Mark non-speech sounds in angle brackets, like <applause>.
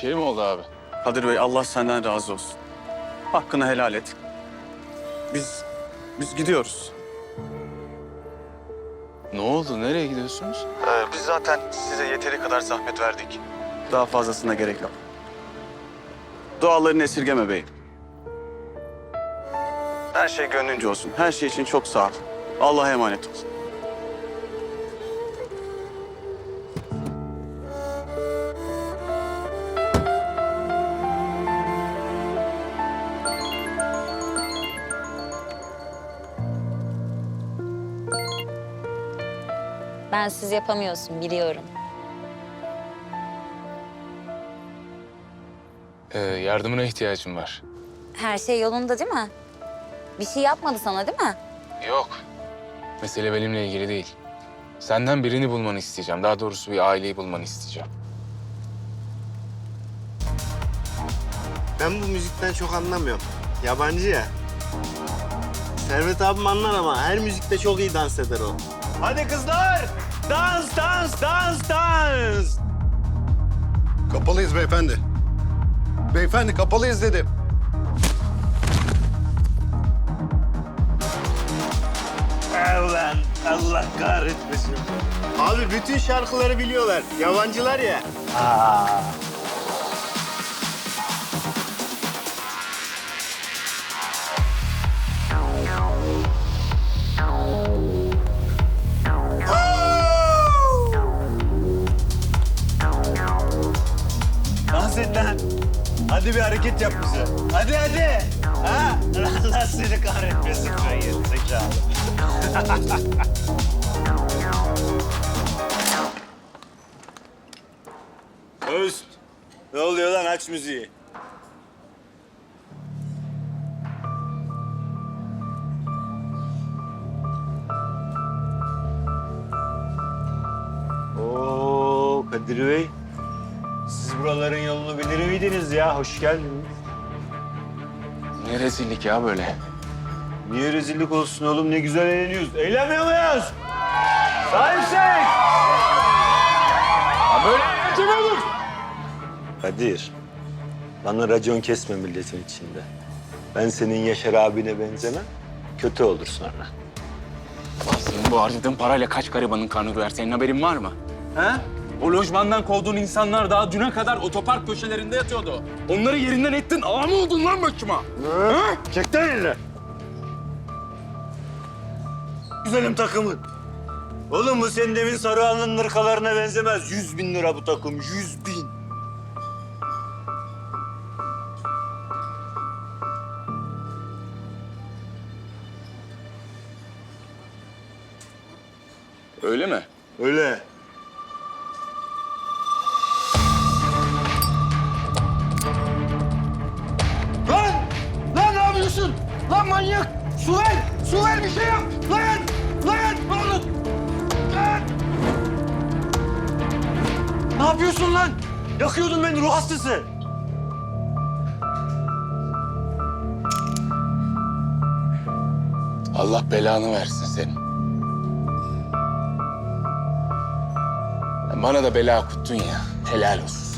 şey mi oldu abi? Kadir Bey Allah senden razı olsun. Hakkını helal et. Biz, biz gidiyoruz. Ne oldu? Nereye gidiyorsunuz? Ee, biz zaten size yeteri kadar zahmet verdik. Daha fazlasına gerek yok. Dualarını esirgeme beyim. Her şey gönlünce olsun. Her şey için çok sağ ol. Allah'a emanet ol. Ben siz yapamıyorsun biliyorum. Ee, yardımına ihtiyacım var. Her şey yolunda değil mi? Bir şey yapmadı sana değil mi? Yok. Mesele benimle ilgili değil. Senden birini bulmanı isteyeceğim. Daha doğrusu bir aileyi bulmanı isteyeceğim. Ben bu müzikten çok anlamıyorum. Yabancı ya. Servet abim anlar ama her müzikte çok iyi dans eder o. Hadi kızlar! Dans, dans, dans, dans! Kapalıyız beyefendi. Beyefendi kapalıyız dedim. Ulan Allah kahretmesin. Abi bütün şarkıları biliyorlar. Yabancılar ya. Aa. Et lan. Hadi bir hareket yap bize. Hadi hadi. Ha? Allah <laughs> seni kahretmesin ben geri zekalı. <laughs> Öst. Ne oluyor lan aç müziği. Oo Kadir Bey. Siz buraların yolunu bilir miydiniz ya? Hoş geldiniz. Ne rezillik ya böyle. Niye rezillik olsun oğlum? Ne güzel eğleniyoruz. Eğlenmiyor muyuz? Sahipsek! Ya böyle eğlence mi olur? Kadir, bana racon kesme milletin içinde. Ben senin Yaşar abine benzemem. Kötü olur sonra. Senin bu harcadığın parayla kaç garibanın karnı doyar? Senin haberin var mı? He? O lojmandan kovduğun insanlar daha düne kadar otopark köşelerinde yatıyordu. Onları yerinden ettin. Ağa mı oldun lan başıma? Çek lan elini. Güzelim takımın. Oğlum bu senin demin Saruhan'ın nırkalarına benzemez. Yüz bin lira bu takım, yüz bin. Öyle mi? Öyle. Manyak! Su ver! Su ver bir şey yap! Lan! Lan! Oğlum! Lan! Ne yapıyorsun lan? Yakıyordun beni ruh hastası. Allah belanı versin senin. Bana da bela okuttun ya. Helal olsun.